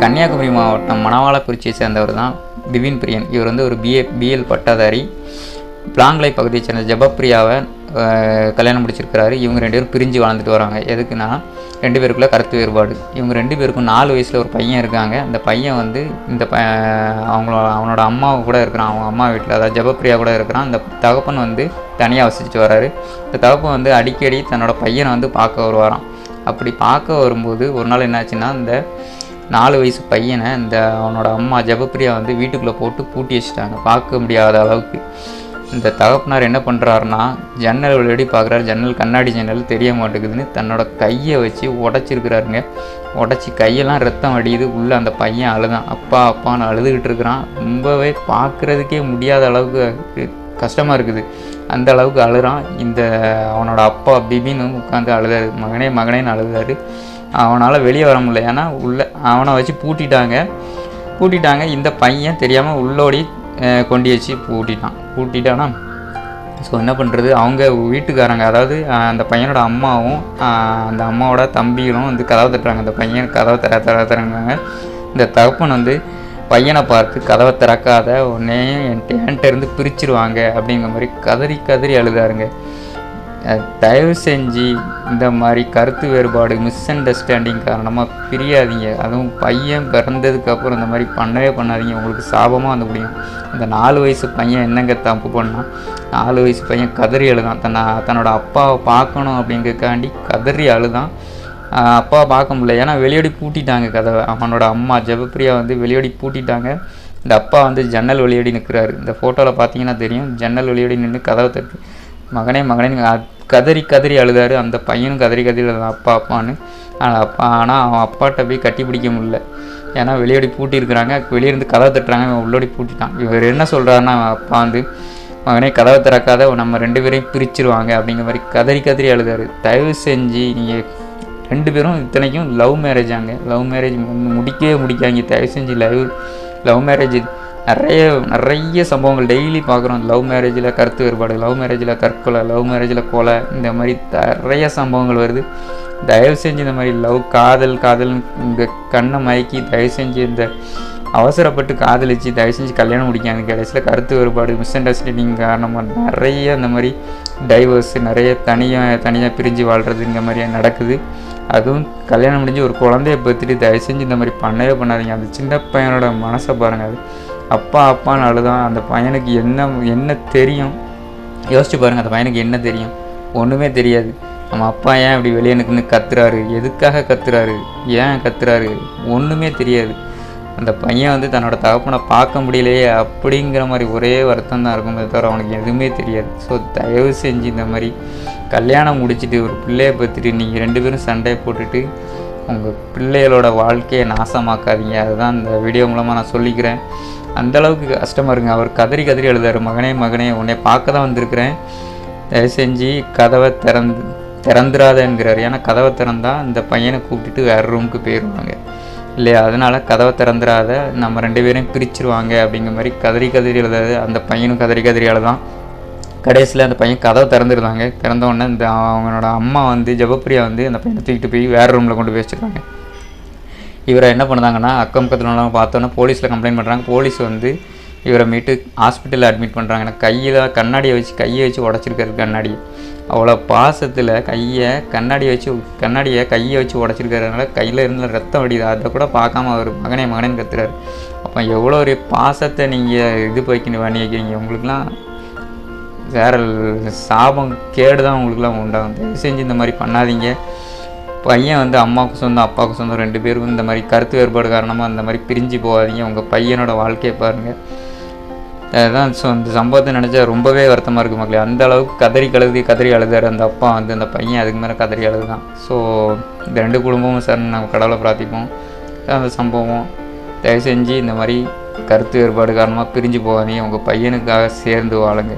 கன்னியாகுமரி மாவட்டம் மணவாளக்குறிச்சியை சேர்ந்தவர் தான் பிபின் பிரியன். இவர் வந்து ஒரு பிஏ பிஎல் பட்டதாரி. பிளாங்லை பகுதியை சேர்ந்த ஜபப்ரியாவை கல்யாணம் முடிச்சிருக்கிறாரு. இவங்க ரெண்டு பேரும் பிரிஞ்சு வாழ்ந்துட்டு வராங்க. எதுக்குன்னா ரெண்டு பேருக்குள்ள கருத்து வேறுபாடு. இவங்க ரெண்டு பேருக்கும் நாலு வயசில் ஒரு பையன் இருக்காங்க. அந்த பையன் வந்து இந்த ப அவங்களோட அவனோட அம்மாவை கூட இருக்கிறான். அவங்க அம்மா வீட்டில் அதாவது ஜபப்ரியா கூட இருக்கிறான். அந்த தகப்பன் வந்து தனியாக வசிச்சுட்டு வராரு. இந்த தகப்பன் வந்து அடிக்கடி தன்னோட பையனை வந்து பார்க்க வருவாராம். அப்படி பார்க்க வரும்போது ஒரு நாள் என்னாச்சுன்னா இந்த நாலு வயசு பையனை இந்த அவனோட அம்மா ஜெபப்பிரியா வந்து வீட்டுக்குள்ளே போட்டு பூட்டி வச்சுட்டாங்க. பார்க்க முடியாத அளவுக்கு. இந்த தகப்பனார் என்ன பண்ணுறாருன்னா ஜன்னல் விளையாடி பார்க்குறாரு. ஜன்னல் கண்ணாடி ஜன்னல் தெரிய மாட்டேங்குதுன்னு தன்னோட கையை வச்சு உடச்சிருக்கிறாருங்க. உடச்சி கையெல்லாம் ரத்தம் அடியுது. உள்ளே அந்த பையன் அழுதான். அப்பா அப்பான்னு அழுதுகிட்டு இருக்கிறான். ரொம்பவே பார்க்குறதுக்கே முடியாத அளவுக்கு கஷ்டமாக இருக்குது. அந்த அளவுக்கு அழுகிறான் இந்த அவனோட அப்பா பிபின்னு உட்காந்து அழுதாரு. மகனே மகனேன்னு அழுதாரு. அவனால் வெளியே வர முடியல. ஏன்னா உள்ளே அவனை வச்சு பூட்டிட்டாங்க. பூட்டிட்டாங்க. இந்த பையன் தெரியாமல் உள்ளோடி கொண்டு வச்சு பூட்டிட்டான். பூட்டிட்டானா ஸோ என்ன பண்ணுறது அவங்க வீட்டுக்காரங்க அதாவது அந்த பையனோட அம்மாவும் அந்த அம்மாவோட தம்பிகளும் வந்து கதவை தட்டுறாங்க. அந்த பையன் கதவை தர தர தரங்காங்க இந்த தகப்பன் வந்து பையனை பார்த்து கதவை திறக்காத உடனே என்கிட்ட என்கிட்ட இருந்து பிரிச்சிருவாங்க அப்படிங்கிற மாதிரி கதறி கதறி அழுதாருங்க. தயவு செஞ்சு இந்த மாதிரி கருத்து வேறுபாடு மிஸ் அண்டர்ஸ்டாண்டிங் காரணமாக பிரியாதீங்க. அதுவும் பையன் பிறந்ததுக்கப்புறம் இந்த மாதிரி பண்ணவே பண்ணாதீங்க. உங்களுக்கு சாபமாக வந்து முடியும். இந்த நாலு வயசு பையன் என்னங்க தப்பு பண்ணான்? நாலு வயசு பையன் கதறி அழுதான். தன்னை தன்னோட அப்பாவை பார்க்கணும் அப்படிங்கிறக்காண்டி கதறி அழுதான். அப்பாவை பார்க்க முடியல. ஏன்னா வெளியோடி பூட்டிட்டாங்க கதவை. அவனோட அம்மா ஜெபப்பிரியா வந்து வெளியோடி பூட்டிட்டாங்க. இந்த அப்பா வந்து ஜன்னல் வெளியோடி நிற்கிறாரு இந்த ஃபோட்டோவில் பார்த்தீங்கன்னா தெரியும். ஜன்னல் வெளியோடி நின்று கதவை தட்டு மகனே மகனே கதறி கதறி அழுதாரு. அந்த பையனும் கதறி கதறி அழுதான் அப்பா அப்பான்னு. ஆனால் அப்பா ஆனால் அவன் அப்பாட்ட போய் கட்டி பிடிக்க முடியல. ஏன்னா வெளியோடி பூட்டியிருக்கிறாங்க. வெளியிருந்து வெளியே இருந்து கதவை தட்டுறாங்க. இவன் உள்ளோடி பூட்டிட்டான். இவர் என்ன சொல்கிறாருன்னா அவன் அப்பா வந்து மகனே கதவை திறக்காத. நம்ம ரெண்டு பேரையும் பிரிச்சிருவாங்க. அப்படிங்கிற மாதிரி கதறி கதறி அழுதாரு. தயவு செஞ்சு நீங்கள் ரெண்டு பேரும் இத்தனைக்கும் லவ் மேரேஜ் ஆங்க லவ் மேரேஜ் முடிக்கவே முடிக்காங்க தயவு செஞ்சு லவ் லவ் மேரேஜ் நிறைய நிறைய சம்பவங்கள். டெய்லி பார்க்குறோம். லவ் மேரேஜில் கருத்து வேறுபாடு லவ் மேரேஜில் தற்கொலை லவ் மேரேஜில் கொலை இந்த மாதிரி நிறைய சம்பவங்கள் வருது. தயவு செஞ்சு இந்த மாதிரி லவ் காதல் காதல் இந்த கண்ணை மயக்கி தயவு செஞ்சு இந்த அவசரப்பட்டு காதலிச்சு தயவு செஞ்சு கல்யாணம் முடிக்காங்க கடைசியில் கருத்து வேறுபாடு மிஸ் அண்டர்ஸ்டாண்டிங் காரணமாக நிறைய இந்த மாதிரி டைவர்ஸ் நிறைய தனியாக தனியாக பிரிஞ்சு வாழ்கிறது இந்த மாதிரி நடக்குது. அதுவும் கல்யாணம் முடிஞ்சு ஒரு குழந்தைய பற்றிட்டு தயவு செஞ்சு இந்த மாதிரி பண்ணவே பண்ணாதீங்க. அந்த சின்ன பையனோட மனசை பாருங்கள் அது அப்பா அப்பான்னு அழுதான் அந்த பையனுக்கு என்ன என்ன தெரியும்? யோசிச்சு பாருங்கள் அந்த பையனுக்கு என்ன தெரியும்? ஒன்றுமே தெரியாது. நம்ம அப்பா ஏன் இப்படி வெளியே நிற்குன்னு கத்துறாரு? எதுக்காக கத்துறாரு? ஏன் கத்துறாரு? ஒன்றுமே தெரியாது. அந்த பையன் வந்து தன்னோட தகப்பனை பார்க்க முடியலையே அப்படிங்கிற மாதிரி ஒரே வருத்தம் தான் இருக்குமே. தவிர அவனுக்கு எதுவுமே தெரியாது. ஸோ தயவு செஞ்சு இந்த மாதிரி கல்யாணம் முடிச்சுட்டு ஒரு பிள்ளையை பற்றிட்டு நீங்கள் ரெண்டு பேரும் சண்டையை போட்டுட்டு உங்கள் பிள்ளைகளோட வாழ்க்கையை நாசமாக்காதீங்க. அதுதான் இந்த வீடியோ மூலமாக நான் சொல்லிக்கிறேன். அந்தளவுக்கு கஷ்டமாக இருங்க. அவர் கதறி கதறி எழுதாரு மகனே மகனே உன்னை பார்க்க தான் வந்திருக்கிறேன். தயவு செஞ்சு கதவை திறந்து திறந்துராதங்கிறார் ஏன்னா கதவை திறந்தா இந்த பையனை கூப்பிட்டுட்டு வேறு ரூமுக்கு போயிடுவாங்க இல்லையா? அதனால் கதவை திறந்துராத நம்ம ரெண்டு பேரையும் பிரிச்சிருவாங்க. அப்படிங்கிற மாதிரி கதறி கதறி எழுதாது அந்த பையனும் கதறி கதறி எழுதான். கடைசியில் அந்த பையன் கதவை திறந்துருந்தாங்க. திறந்த உடனே இந்த அவங்களோட அம்மா வந்து ஜபப்பிரியா வந்து அந்த பையனை தூக்கிட்டு போய் வேறு ரூமில் கொண்டு போய் வச்சுருக்காங்க. இவரை என்ன பண்ணாங்கன்னா அக்கம் பக்கத்தில் உள்ளவங்க பார்த்தோன்னே போலீஸில் கம்ப்ளைண்ட் பண்ணுறாங்க போலீஸ் வந்து இவரை மீட்டு ஹாஸ்பிட்டலில் அட்மிட் பண்ணுறாங்க ஏன்னா கையில் கண்ணாடியை வச்சு கையை வச்சு உடச்சிருக்காரு கண்ணாடி. அவ்வளோ பாசத்தில் கையை கண்ணாடியை வச்சு கண்ணாடியை கையை வச்சு உடச்சிருக்கிறதுனால கையில் இருந்த ரத்தம் வடியுது அதை கூட பார்க்காம அவர் மகனே மகனேன்னு கத்துறாரு. அப்போ எவ்வளோ ஒரு பாசத்தை நீங்கள் இது போய்க்கணும் பண்ணி வைக்கிறீங்க உங்களுக்குலாம் வேற சாபம் கேடு தான் உங்களுக்குலாம் உண்டாகும். தயவு செஞ்சு இந்த மாதிரி பண்ணாதீங்க. பையன் வந்து அம்மாவுக்கு சொந்தம் அப்பாவுக்கு சொந்தம் ரெண்டு பேருக்கும் இந்த மாதிரி கருத்து வேறுபாடு காரணமாக இந்த மாதிரி பிரிஞ்சு போகாதீங்க. உங்கள் பையனோட வாழ்க்கையை பாருங்கள் அதுதான் ஸோ இந்த சம்பவத்தை நினச்சா ரொம்பவே வருத்தமாக இருக்குது மக்களே. அந்த அளவுக்கு கதறி கழுது கதறி அழுதார் அந்த அப்பா வந்து அந்த பையன் அதுக்கு மேலே கதறி அழுதுதான் ஸோ இந்த ரெண்டு குடும்பமும் சார் நம்ம கடவுளை பிரார்த்திப்போம். அந்த சம்பவம். தயவு செஞ்சு இந்த மாதிரி கருத்து வேறுபாடு காரணமாக பிரிஞ்சு போகாதீங்க. உங்கள் பையனுக்காக சேர்ந்து வாழுங்க.